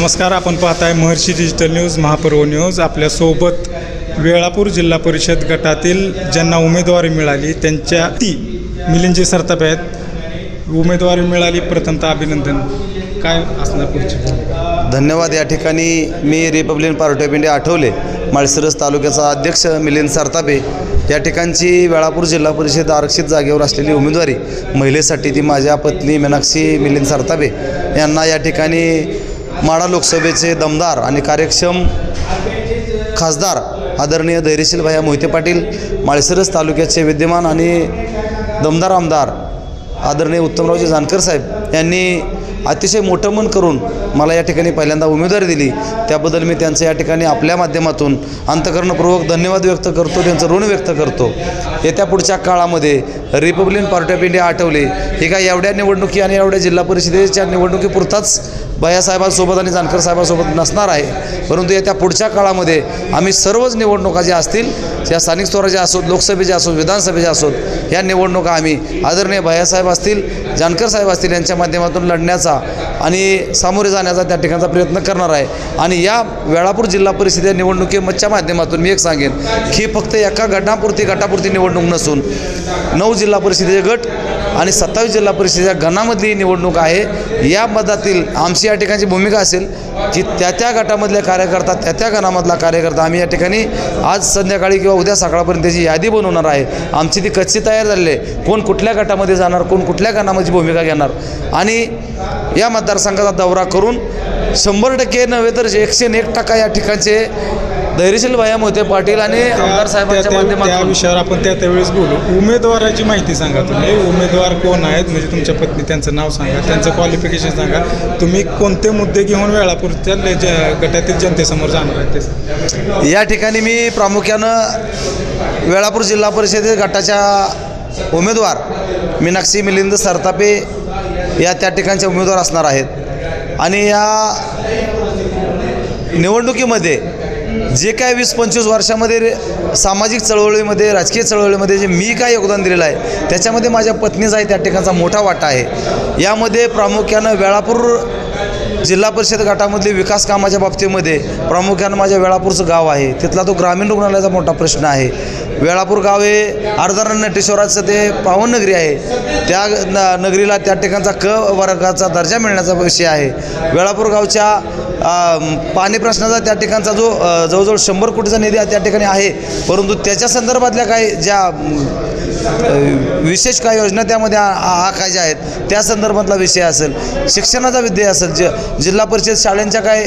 नमस्कार आपण पाहताय Maharshi digital news Mahaparv news आपल्यासोबत वेळापूर जिल्हा परिषद गटातील ज्यांना उमेदवारी मिळाली त्यांच्या ती मिलिंदजी सरताप आहेत. उमेदवारी मिळाली. प्रथमतः अभिनंदन. काय असणार पुढची? धन्यवाद. या ठिकाणी मी Republican Party of India Athawale. Malshiras तालुक्याचा अध्यक्ष मिलिंद सरतापे. या ठिकाणची वेळापूर जिल्हा परिषद आरक्षित जागेवर असलेली उमेदवारी. महिलेसाठी ती माझ्या पत्नी मीनाक्षी मिलिंद सरतापे यांना या ठिकाणी माडा लोकसभेचे दमदार आणि कार्यक्षम खासदार आदरणीय धैर्यशील भैया मोहिते पाटील माळशिरस तालुक्याचे विद्यमान आणि दमदार आमदार आदरणीय उत्तमरावजी जानकर साहेब यांनी अतिशय मोठं मन करून मला या ठिकाणी पहिल्यांदा उमेदवारी दिली. त्याबद्दल मी त्यांचं या ठिकाणी आपल्या माध्यमातून अंतकरणपूर्वक धन्यवाद व्यक्त करतो त्यांचं ऋण व्यक्त करतो. येत्या पुढच्या काळामध्ये Republican Party of India Athawale. हे काय एवढ्या निवडणुकी आणि एवढ्या जिल्हा परिषदेच्या निवडणुकीपुरताच भैयासाहेबांसोबत आणि जानकर साहेबांसोबत नसणार आहे. परंतु येत्या पुढच्या काळामध्ये आम्ही सर्वच निवडणुका ज्या असतील त्या स्थानिक स्वराज्या असोत लोकसभेच्या असोत विधानसभेच्या असोत या निवडणुका आम्ही आदरणीय भैयासाहेब असतील जानकर साहेब असतील यांच्या माध्यमातून लढण्याचा आणि सामोरे जाण्याचा त्या ठिकाणचा प्रयत्न करणार आहे. आणि या वेळापूर जिल्हा परिषद या निवडणुकीच्या माध्यमातून मी एक सांगेन की फक्त एका गटापुरती गटापुरती निवडणूक नसून नऊ जिल्हा परिषदेचे गट आणि सत्तावीस जिल्हा परिषदेच्या गणामधली निवडणूक आहे. या मतातील आमची या ठिकाणची भूमिका असेल की त्या त्या गटामधल्या कार्यकर्ता त्या त्या गणामधला कार्यकर्ता आम्ही या ठिकाणी आज संध्याकाळी किंवा उद्या सकाळपर्यंत त्याची यादी बनवणार आहे. आमची ती कच्ची तयार झालेली आहे. कोण कुठल्या गटामध्ये जाणार कोण कुठल्या गणामध्ये भूमिका घेणार? आणि या मतदारसंघाचा दौरा करून शंभर टक्के नव्हे तर एकशे एक टक्का या ठिकाणचे धैर्यशील भैया मोहिते पाटील आणि आमदार साहेबांच्या त्या माध्यमातून विषयावर आपण त्या त्यावेळेस बोलू. उमेदवाराची माहिती सांगा तुम्ही. उमेदवार कोण आहेत? म्हणजे तुमच्या पत्नी त्यांचं नाव सांगा. त्यांचं क्वालिफिकेशन सांगा. तुम्ही कोणते मुद्दे घेऊन वेळापूरच्या गटातील जनतेसमोर जाणार आहेत. या ठिकाणी मी प्रामुख्यानं वेळापूर जिल्हा परिषद गटाच्या उमेदवार मीनाक्षी मिलिंद सरतापे या त्या ठिकाणचे उमेदवार असणार आहेत. आणि या निवडणुकीमध्ये जे काय वीस पंचवीस वर्षामध्ये सामाजिक चळवळीमध्ये राजकीय चळवळीमध्ये जे मी काय योगदान दिलेलं आहे त्याच्यामध्ये माझ्या पत्नीचा आहे त्या ठिकाणचा मोठा वाटा आहे. यामध्ये प्रामुख्यानं वेळापूर जिल्हा परिषद गटामधले विकास कामाच्या बाबतीमध्ये प्रामुख्यानं माझ्या वेळापूरचं गाव आहे. तिथला तो ग्रामीण रुग्णालयाचा मोठा प्रश्न आहे. वेळापूर गाव हे अर्धारण्य नटेश्वराचं ते पावननगरी आहे. त्या न नगरीला त्या ठिकाणचा क वर्गाचा दर्जा मिळण्याचा विषय आहे. वेळापूर गावच्या पाणी प्रश्नाचा त्या ठिकाणचा जो जवळजवळ शंभर कोटीचा निधी त्या ठिकाणी आहे. परंतु त्याच्या संदर्भातल्या काही ज्या विशेष काही योजना त्यामध्ये आ- आ- आखायच्या आहेत. त्या संदर्भातला विषय असेल शिक्षणाचा विषय असेल ज जिल्हा परिषद शाळांच्या काय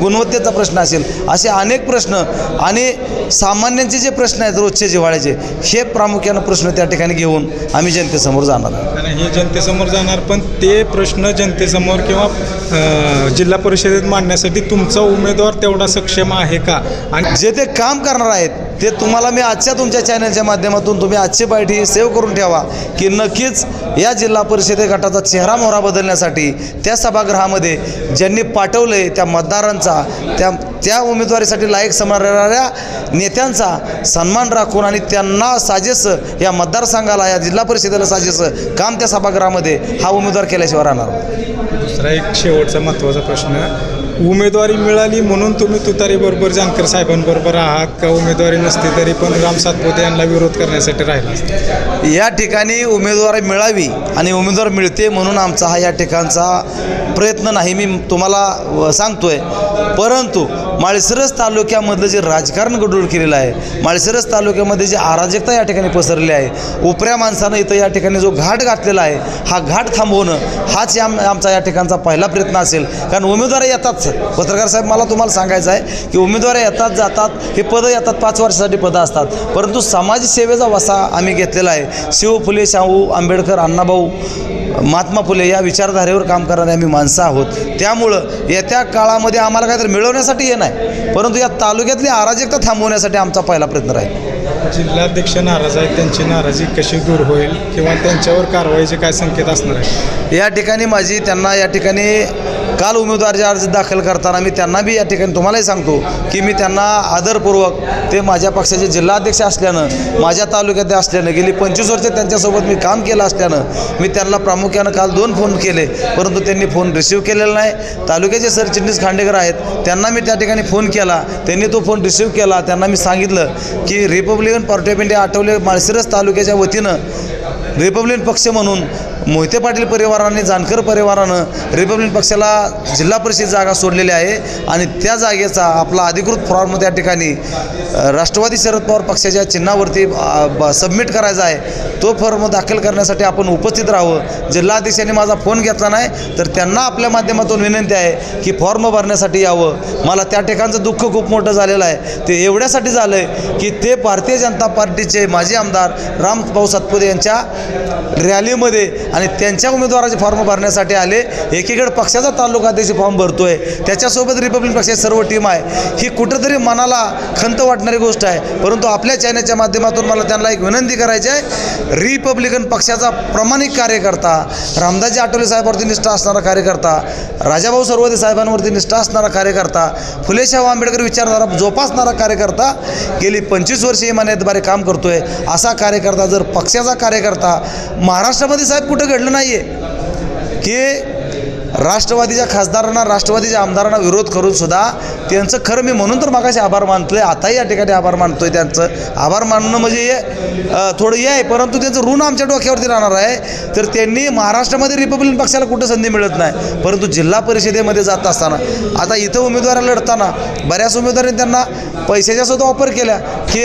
गुणवत्तेचा प्रश्न असेल असे अनेक प्रश्न आणि सामान्यांचे जे प्रश्न आहेत रोजचे जिव्हाळ्याचे हे प्रामुख्यानं प्रश्न त्या ठिकाणी घेऊन आम्ही जनतेसमोर जाणार हे जनतेसमोर जाणार पण ते प्रश्न जनतेसमोर किंवा जिल्हा परिषदेत मांडण्यासाठी तुमचा उमेदवार तेवढा सक्षम आहे का? आणि जे ते काम करणार आहेत ते तुम्हाला मी आजच्या तुमच्या चॅनलच्या माध्यमातून तुम्ही आजची पार्टी सेव्ह करून ठेवा की नक्कीच या जिल्हा परिषदे गटाचा चेहरा मोहरा बदलण्यासाठी त्या सभागृहामध्ये ज्यांनी पाठवलं आहे त्या मतदारांचा त्या त्या उमेदवारीसाठी लायक समजणाऱ्या नेत्यांचा सन्मान राखून आणि त्यांना साजेस या मतदारसंघाला या जिल्हा परिषदेला साजेस काम त्या सभागृहामध्ये हा उमेदवार केल्याशिवाय राहणार. दुसरा एक शेवटचा महत्त्वाचा प्रश्न उमेदवारी मिळाली म्हणून तुम्ही तुतारीबरोबर जानकर साहेबांबरोबर आहात का? उमेदवारी नसती तरी पण राम सातपुते यांना विरोध करण्यासाठी राहिला या ठिकाणी उमेदवारी मिळावी आणि उमेदवार मिळते म्हणून आमचा हा या ठिकाणचा प्रयत्न प्रयत्न नाही मी तुम्हाला व- सांगतोय. परंतु माळशिरस तालुक्यामधलं जे राजकारण गडूळ केलेलं आहे माळशिरस तालुक्यामध्ये जी अराजकता या ठिकाणी पसरली आहे उपऱ्या माणसानं इथं या ठिकाणी जो घाट घातलेला आहे हा घाट थांबवणं हाच या आमचा या ठिकाणचा पहिला प्रयत्न असेल. कारण उमेदवार येतात पत्रकार साहेब मला तुम्हाला सांगायचं आहे की उमेदवार येतात जातात हे पदं येतात पाच वर्षासाठी पदं असतात. परंतु समाजसेवेचा वसा आम्ही घेतलेला आहे. शिव फुले शाहू आंबेडकर अण्णाभाऊ महात्मा फुले या विचारधारेवर काम करणारे आम्ही माणसं आहोत. त्यामुळं येत्या काळामध्ये आम्हाला काहीतरी मिळवण्यासाठी हे नाही. परंतु या तालुक्यातली अराजकता थांबवण्यासाठी आमचा पहिला प्रयत्न राहील. जिल्हाध्यक्ष नाराज आहेत त्यांची नाराजी कशी दूर होईल किंवा त्यांच्यावर कारवाईचे काय संकेत असणार आहे या ठिकाणी माझी त्यांना या ठिकाणी काल उमेदवारी अर्ज दाखल करताना मी त्यांना बी या ठिकाणी तुम्हालाही सांगतो की मी त्यांना आदरपूर्वक ते माझ्या पक्षाचे जिल्हाध्यक्ष असल्यानं माझ्या तालुक्यात असल्यानं गेली पंचवीस वर्ष त्यांच्यासोबत मी काम केलं असल्यानं मी त्यांना प्रामुख्यानं काल दोन फोन केले. परंतु त्यांनी फोन रिसिव्ह केलेला नाही. तालुक्याचे सरचिटणीस खांडेकर आहेत. त्यांना मी त्या ठिकाणी फोन केला. त्यांनी तो फोन रिसिव्ह केला. त्यांना मी सांगितलं की Republican Party of India Athawale Malshiras तालुक्याच्या वतीनं रिपब्लिकन पक्ष म्हणून मोहिते पाटील परिवाराने जानकर परिवारानं रिपब्लिकन पक्षाला जिल्हा परिषद जागा सोडलेली आहे आणि त्या जागेचा आपला अधिकृत फॉर्म त्या ठिकाणी राष्ट्रवादी शरद पवार पक्षाच्या चिन्हावरती ब- सबमिट करायचा आहे. तो फॉर्म दाखल करण्यासाठी आपण उपस्थित राहावं. जिल्हाध्यक्षांनी माझा फोन घेतला नाही तर त्यांना आपल्या माध्यमातून विनंती आहे की फॉर्म भरण्यासाठी यावं. मला त्या ठिकाणचं दुःख खूप मोठं झालेलं आहे. ते एवढ्यासाठी झालं आहे की ते भारतीय जनता पार्टीचे माजी आमदार रामभाऊ सातपुते यांच्या रॅलीमध्ये आणि त्यांच्या उमेदवाराचे फॉर्म भरण्यासाठी आले. एकीकडे पक्षाचा तालुका अध्यक्ष फॉर्म भरतोय. त्याच्यासोबत रिपब्लिक पक्षाची सर्व टीम आहे. ही कुठंतरी मनाला खंत वाटणारी गोष्ट आहे. परंतु आपल्या चॅनलच्या माध्यमातून मला त्यांना एक विनंती करायची आहे. रिपब्लिकन पक्षाचा प्रामाणिक कार्यकर्ता रामदासजी आठवले साहेबांवरती निष्ठा असणारा कार्यकर्ता राजाभाऊ सरवदे साहेबांवरती निष्ठा असणारा कार्यकर्ता फुलेशाहू आंबेडकर विचारधारा जोपासणारा कार्यकर्ता गेली पंचवीस वर्षे इमानतद्वारे काम करतोय. असा कार्यकर्ता जर पक्षाचा कार्यकर्ता महाराष्ट्रामध्ये साहेब कुठं घडलं नाही आहे की राष्ट्रवादीच्या खासदारांना राष्ट्रवादीच्या आमदारांना विरोध करून सुद्धा त्यांचं खरं मी म्हणून तर मागाशी आभार मानतोय आताही या ठिकाणी आभार मानतोय त्यांचं. आभार मानणं म्हणजे हे थोडं हे आहे परंतु त्यांचं ऋण आमच्या डोक्यावरती राहणार आहे. तर त्यांनी महाराष्ट्रामध्ये रिपब्लिकन पक्षाला कुठं संधी मिळत नाही परंतु जिल्हा परिषदेमध्ये जात असताना आता इथं उमेदवाराला लढताना बऱ्याच उमेदवारांनी त्यांना पैशाच्या सुद्धा वापर केला की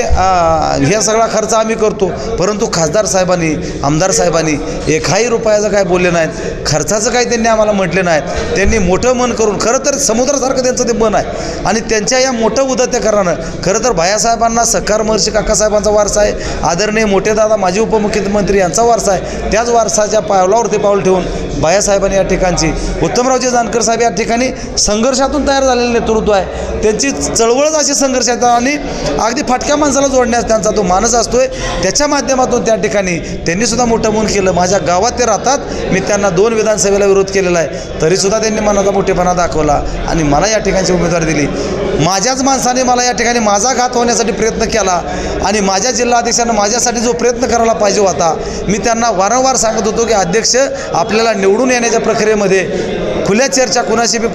हे सगळा खर्च आम्ही करतो. परंतु खासदार साहेबांनी आमदार साहेबांनी एकाही रुपयाचं काय बोलले नाहीत. खर्चाचं काही त्यांनी आम्हाला म्हटले आहेत. त्यांनी मोठं मन करून खरं तर समुद्रासारखं त्यांचं ते मन आहे. आणि त्यांच्या या मोठं उदत्याकरणानं खरं तर भायासाहेबांना सकार महर्षी काकासाहेबांचा वारसा आहे. आदरणीय मोठे दादा माजी उपमुख्यमंत्री यांचा वारसा आहे. त्याच वारसाच्या पावलावरती पाऊल ठेवून बायासाहेबांनी या ठिकाणची उत्तमरावजी जानकर साहेब या ठिकाणी संघर्षातून तयार झालेलं नेतृत्व आहे. त्यांची चळवळच अशी संघर्ष येतात आणि अगदी फाटक्या माणसाला जोडण्यास त्यांचा तो मानस असतोय. त्याच्या माध्यमातून त्या ठिकाणी त्यांनीसुद्धा मोठं मन केलं. माझ्या गावात ते राहतात. मी त्यांना दोन विधानसभेला विरोध केलेला आहे. तरीसुद्धा त्यांनी मनाचा मोठेपणा दाखवला आणि मला या ठिकाणची उमेदवारी दिली. माझ्याच माणसाने मला या ठिकाणी माझा घात होण्यासाठी प्रयत्न केला आणि माझ्या जिल्हाध्यक्षानं माझ्यासाठी जो प्रयत्न करायला पाहिजे होता मी त्यांना वारंवार सांगत होतो की अध्यक्ष आपल्याला निवडून येण्याच्या प्रक्रियेमध्ये खुल्या चर्चा कुणाशी बी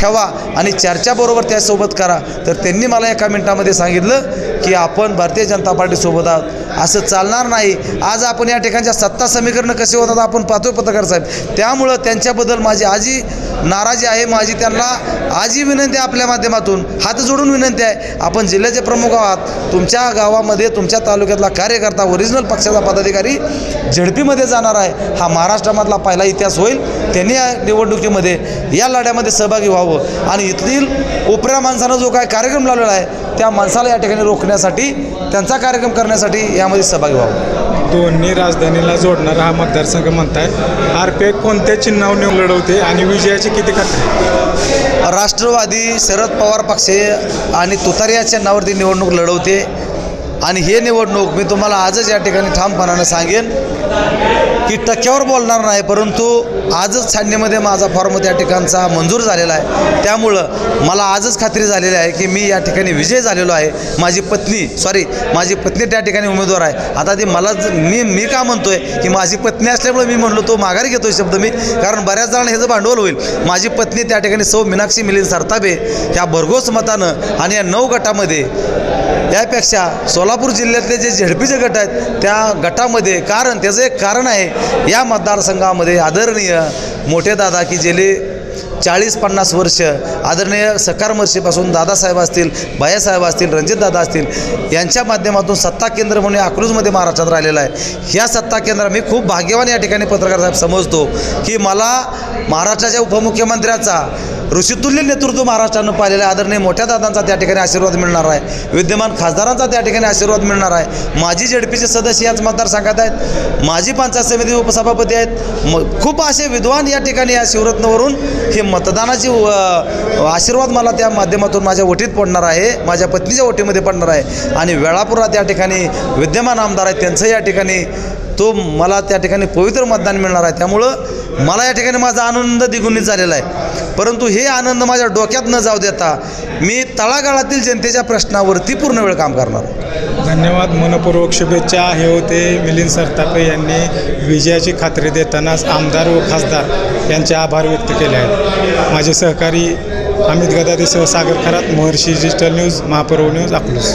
ठेवा आणि चर्चाबरोबर त्यासोबत करा. तर त्यांनी मला एका मिनटामध्ये सांगितलं की आपण भारतीय जनता पार्टीसोबत आहोत. असं चालणार नाही. आज आपण या ठिकाणच्या सत्ता समीकरणं कसे होतात आपण पाहतोय पत्रकार साहेब. त्यामुळं त्यांच्याबद्दल माझी आजी नाराजी आहे. माझी त्यांना आजी विनंती आहे आपल्या माध्यमातून. हात जोडून विनंती आहे. आपण जिल्ह्याचे प्रमुख आहात. तुमच्या गावामध्ये तुमच्या तालुक्यातला कार्यकर्ता ओरिजिनल पक्षाचा पदाधिकारी झडपीमध्ये जाणार आहे. हा महाराष्ट्रामधला पहिला इतिहास होईल. त्यांनी या निवडणुकीमध्ये या लढ्यामध्ये सहभागी व्हावं. आणि इथलील उपऱ्या माणसानं जो काय कार्यक्रम लावलेला आहे त्या माणसाला या ठिकाणी रोखण्यासाठी त्यांचा कार्यक्रम करण्यासाठी यामध्ये सहभागी व्हावं. दोन्ही राजधानीला जोडणारा हा मतदारसंघ म्हणताय. आर पी आय कोणत्या चिन्हावर निवड लढवते आणि विजयाची किती खात्री राष्ट्रवादी शरद पवार पक्ष आणि तुतारी या चिन्हावरती निवडणूक लढवते. आणि हे निवडणूक मी तुम्हाला आजच या ठिकाणी ठामपणानं सांगेन की टक्क्यावर बोलणार नाही परंतु आजच छाननीमध्ये माझा फॉर्म त्या ठिकाणचा मंजूर झालेला आहे. त्यामुळं मला आजच खात्री झालेली आहे की मी या ठिकाणी विजय झालेलो आहे. माझी पत्नी सॉरी माझी पत्नी त्या ठिकाणी उमेदवार आहे. आता ती मला मी मी का म्हणतोय की माझी पत्नी असल्यामुळे मी म्हणलो तो माघारी घेतोय शब्द मी. कारण बऱ्याच जणांना ह्याचं भांडवल होईल. माझी पत्नी त्या ठिकाणी सौ मीनाक्षी मिलिंद सरताबे ह्या भरघोस मतानं आणि या नऊ गटामध्ये यापेक्षा सोलापूर जिल्ह्यातले जे झेडपीचे गट आहेत त्या गटामध्ये कारण त्याचं एक कारण आहे या मतदारसंघामध्ये आदरणीय मोठे दादा की गेले चाळीस पन्नास वर्ष आदरणीय सकारमर्षीपासून दादासाहेब असतील भैयासाहेब असतील रणजितदादा असतील यांच्या माध्यमातून सत्ता केंद्र म्हणून अकलूजमध्ये महाराष्ट्रात राहिलेलं आहे. ह्या सत्ता केंद्र मी खूप भाग्यवान या ठिकाणी पत्रकार साहेब समजतो की मला महाराष्ट्राच्या उपमुख्यमंत्र्याचा ऋषितुल्य नेतृत्व महाराष्ट्रानं पाहिलेलं आदरणीय मोठ्या दादांचा त्या ठिकाणी आशीर्वाद मिळणार आहे. विद्यमान खासदारांचा त्या ठिकाणी आशीर्वाद मिळणार आहे. माजी झेडपीचे सदस्य याच मतदारसंघात आहेत. माजी पंचायत समिती उपसभापती आहेत. म खूप असे विद्वान या ठिकाणी या शिवरत्नवरून हे मतदानाची आशीर्वाद मला त्या माध्यमातून माझ्या ओटीत पडणार आहे. माझ्या पत्नीच्या ओटीमध्ये पडणार आहे. आणि वेळापुरात या ठिकाणी विद्यमान आमदार आहेत. त्यांचं या ठिकाणी तो मला त्या ठिकाणी पवित्र मतदान मिळणार आहे. त्यामुळं मला या ठिकाणी माझा आनंद द्विगुणित झालेला आहे. परंतु हे आनंद माझ्या डोक्यात न जाऊ देता मी तळागाळातील जनतेच्या प्रश्नावरती पूर्ण वेळ काम करणार धन्यवाद मनपूर्वक शुभेच्छा. हे होते मिलिंद सरतापे यांनी विजयाची खात्री देतानाच आमदार व खासदार यांचे आभार व्यक्त केले आहेत. माझे सहकारी Amit गदादेसह Sagar Kharat Maharshi digital news Mahaparv news Akluj